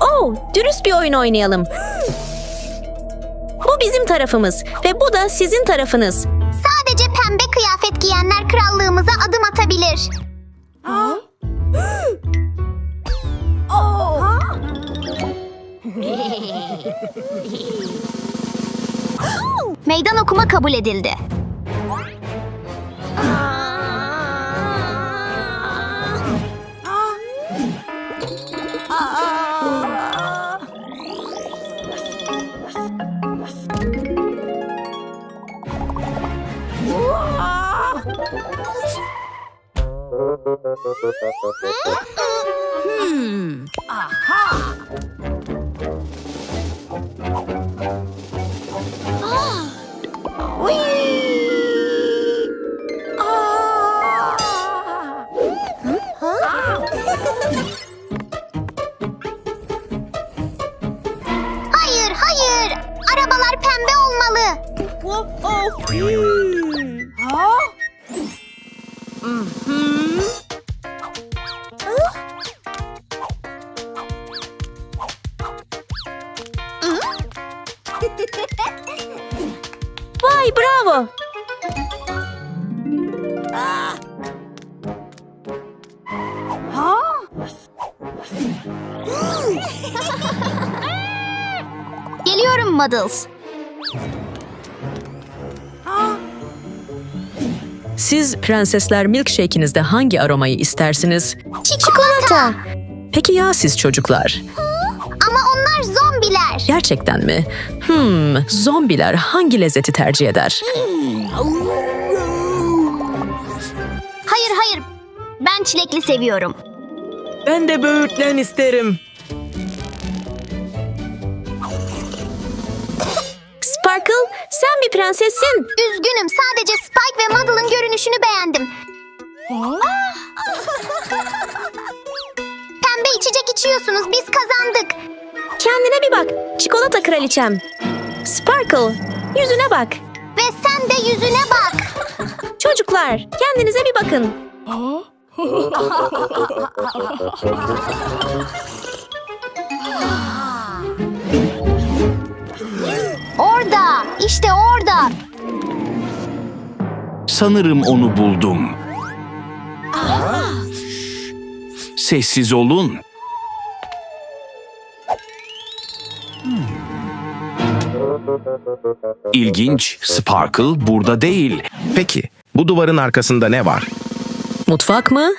Oh, dürüst bir oyun oynayalım. Bu bizim tarafımız ve bu da sizin tarafınız. Sadece pembe kıyafet giyenler krallığımıza adım atabilir. Meydan okuma kabul edildi. Hayır, Vay bravo. Geliyorum Muddles. Siz prensesler milkshake'inizde hangi aromayı istersiniz? Çikolata. Peki ya siz çocuklar? Gerçekten mi? Hmm, zombiler hangi lezzeti tercih eder? Hayır, hayır. Ben çilekli seviyorum. Ben de böğürtlen isterim. Sparkle, sen bir prensessin. Üzgünüm. Sadece Spike ve Muddle'ın görünüşünü beğendim. Pembe içecek içiyorsunuz. Biz kazandık. Kendine bir bak. Çikolata kraliçem. Sparkle, yüzüne bak. Ve sen de yüzüne bak. Çocuklar, kendinize bir bakın. Orada. işte orada. Sanırım onu buldum. Sessiz olun. İlginç, Sparkle burada değil. Peki, bu duvarın arkasında ne var? Mutfak mı?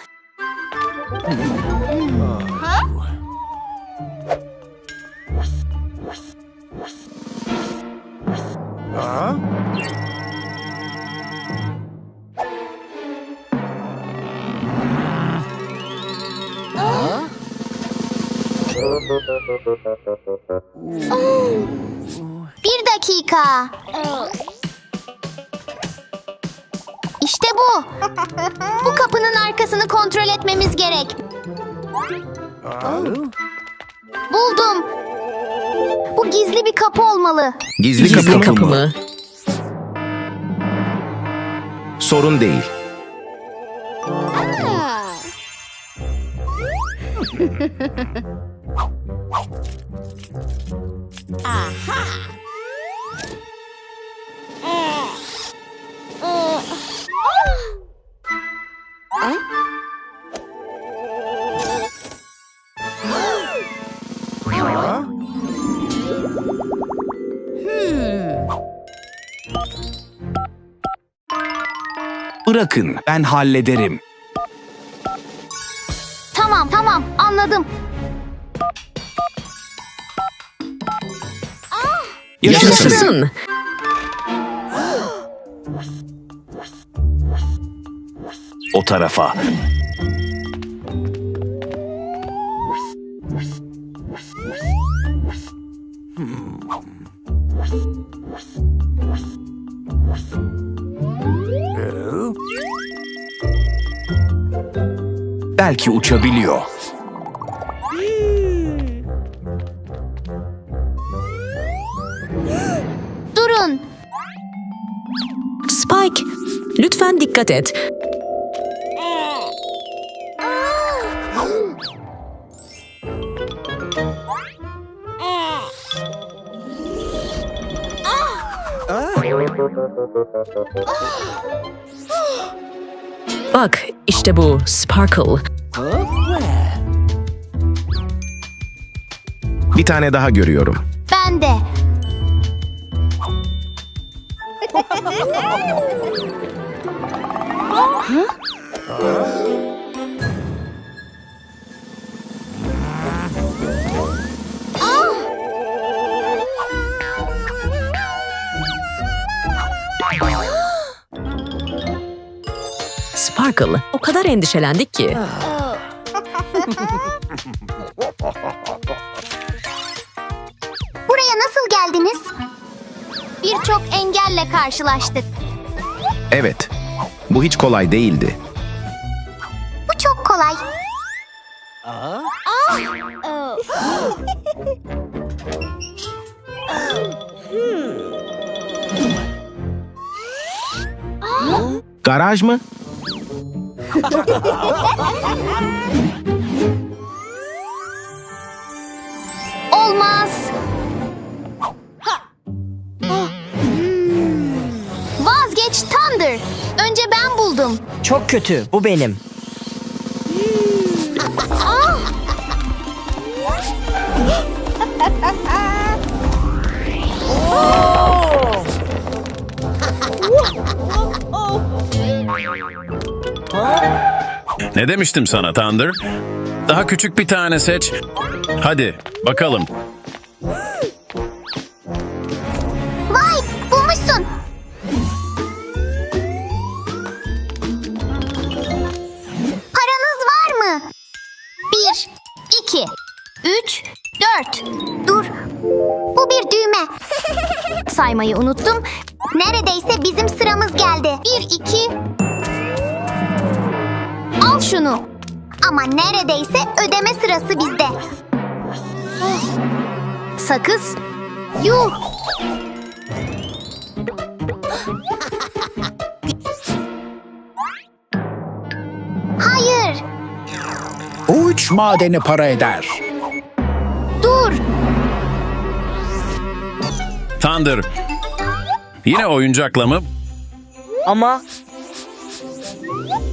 Bir dakika. İşte bu. Bu kapının arkasını kontrol etmemiz gerek. Buldum. Bu gizli bir kapı olmalı. Gizli, Gizli kapı, kapı mı? mı? Sorun değil. Bırakın, ben hallederim. Tamam tamam anladım. Yaşasın. Yaşasın. O tarafa. belki uçabiliyor. Durun. Spike, lütfen dikkat et. Bak işte bu Sparkle. Bir tane daha görüyorum. Ben de. Sparkle, o kadar endişelendik ki. Birçok engelle karşılaştık. Evet. Bu hiç kolay değildi. Bu çok kolay. Garaj mı? Çok kötü. Bu benim. Ne demiştim sana Thunder? Daha küçük bir tane seç. Hadi bakalım. Dört. Dur. Bu bir düğme. Saymayı unuttum. Neredeyse bizim sıramız geldi. Bir, iki. Al şunu. Ama neredeyse ödeme sırası bizde. Sakız. Yuh. Hayır. Uç madeni para eder. Dur. Thunder. Yine oyuncakla mı? Ama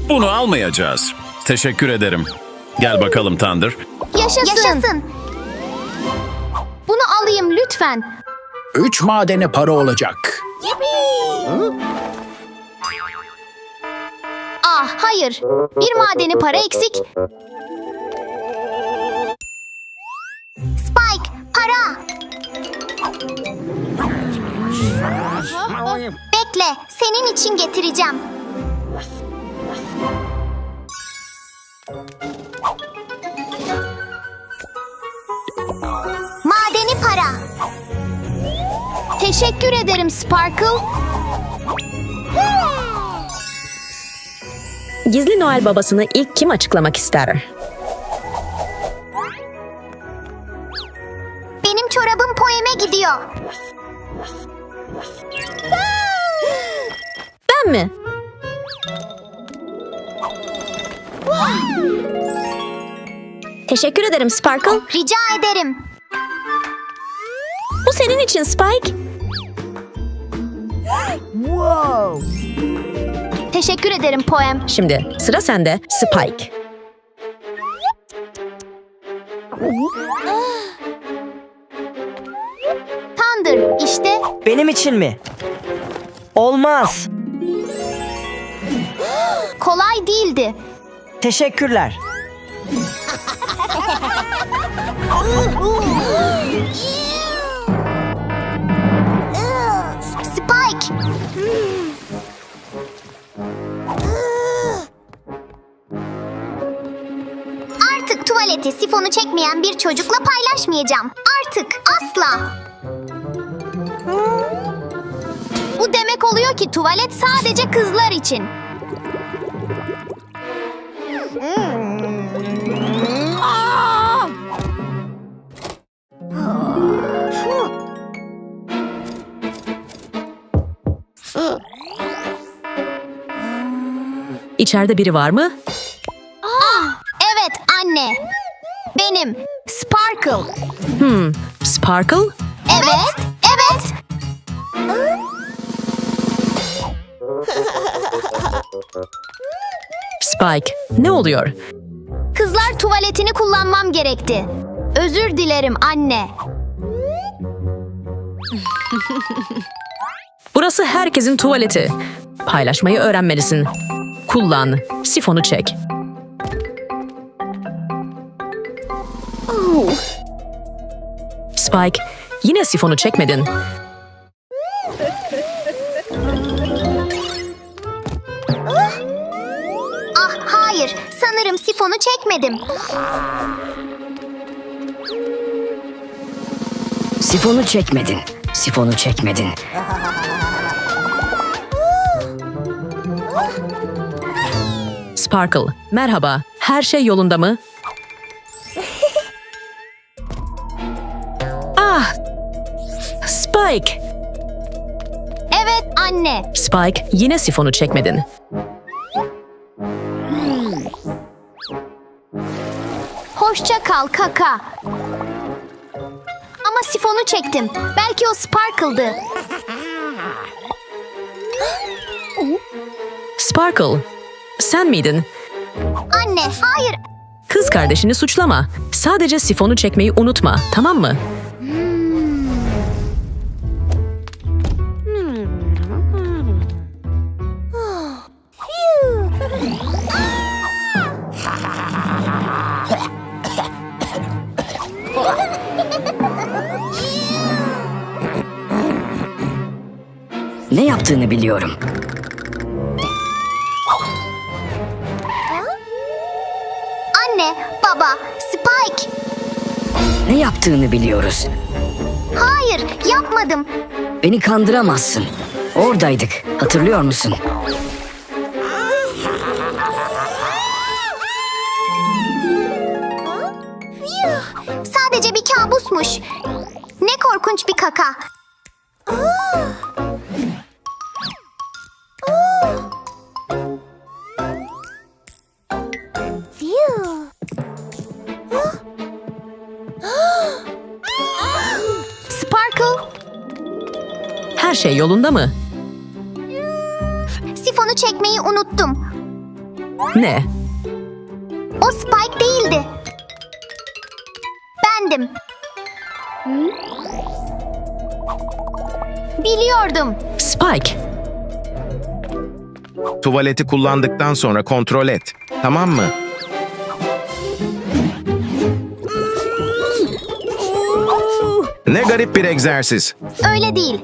Bunu almayacağız. Teşekkür ederim. Gel bakalım Thunder. Yaşasın. Bunu alayım lütfen. Üç madeni para olacak. Ah hayır. Bir madeni para eksik. Bekle senin için getireceğim. Madeni para. Teşekkür ederim Sparkle. Gizli Noel babasını ilk kim açıklamak ister? Mi? Teşekkür ederim Sparkle. Rica ederim. Bu senin için Spike. Teşekkür ederim poem. Şimdi sıra sende Spike. Thunder işte. benim için mi? Olmaz. Kolay değildi. Teşekkürler. Spike. Artık tuvaleti sifonu çekmeyen bir çocukla paylaşmayacağım. Artık asla. Bu demek oluyor ki tuvalet sadece kızlar için. İçeride biri var mı? Evet anne. Benim. Sparkle. Sparkle? Evet. Evet. Spike. Ne oluyor? Kızlar tuvaletini kullanmam gerekti. Özür dilerim anne. Burası herkesin tuvaleti. Paylaşmayı öğrenmelisin. Kullan. Sifonu çek. Spike, yine sifonu çekmedin. Sanırım sifonu çekmedim. Sifonu çekmedin. Sifonu çekmedin. Sparkle, merhaba. Her şey yolunda mı? ah! Spike! Evet anne. Spike, yine sifonu çekmedin. Hoşça kal kaka. Ama sifonu çektim. Belki o Sparkle'dı. Sparkle, sen miydin? Anne hayır. Kız kardeşini suçlama. Sadece sifonu çekmeyi unutma, tamam mı? Ne yaptığını biliyorum. Anne, baba, Spike. Ne yaptığını biliyoruz. Hayır, yapmadım. Beni kandıramazsın. Oradaydık. Hatırlıyor musun? Sadece bir kabusmuş. Ne korkunç bir kaka. Sparkle, Her şey yolunda mı? sifonu çekmeyi unuttum. Ne? O Spike değildi. Bendim. Biliyordum. Spike, Tuvaleti kullandıktan sonra kontrol et. Tamam mı? Ne garip bir egzersiz. Öyle değil.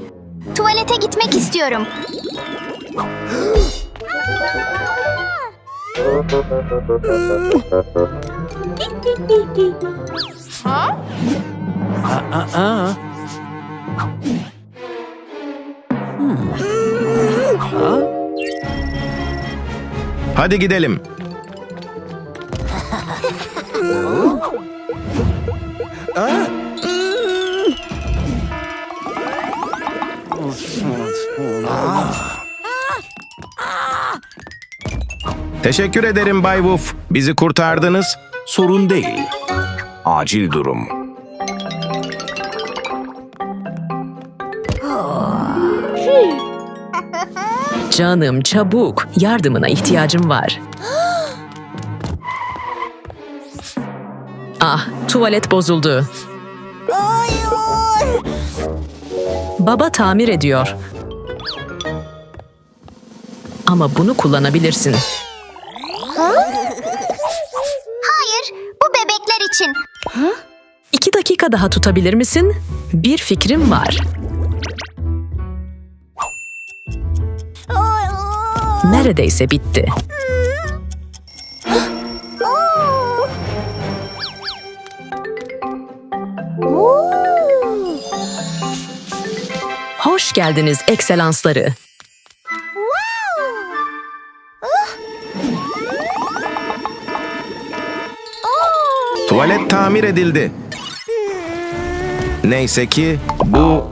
Tuvalete gitmek istiyorum. Hadi gidelim. Teşekkür ederim Bay Wolf. Bizi kurtardınız. Sorun değil. Acil durum. canım çabuk. Yardımına ihtiyacım var. Ah, tuvalet bozuldu. Baba tamir ediyor. Ama bunu kullanabilirsin. Hayır, bu bebekler için. İki dakika daha tutabilir misin? Bir fikrim var. Neredeyse bitti. Hoş geldiniz ekselansları. Tuvalet tamir edildi. Neyse ki bu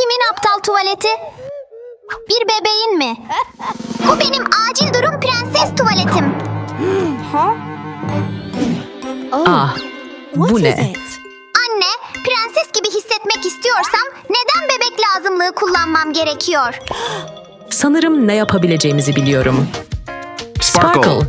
kimin aptal tuvaleti? Bir bebeğin mi? Bu benim acil durum prenses tuvaletim. Ah, bu ne? Anne, prenses gibi hissetmek istiyorsam neden bebek lazımlığı kullanmam gerekiyor? Sanırım ne yapabileceğimizi biliyorum. Sparkle. Sanırım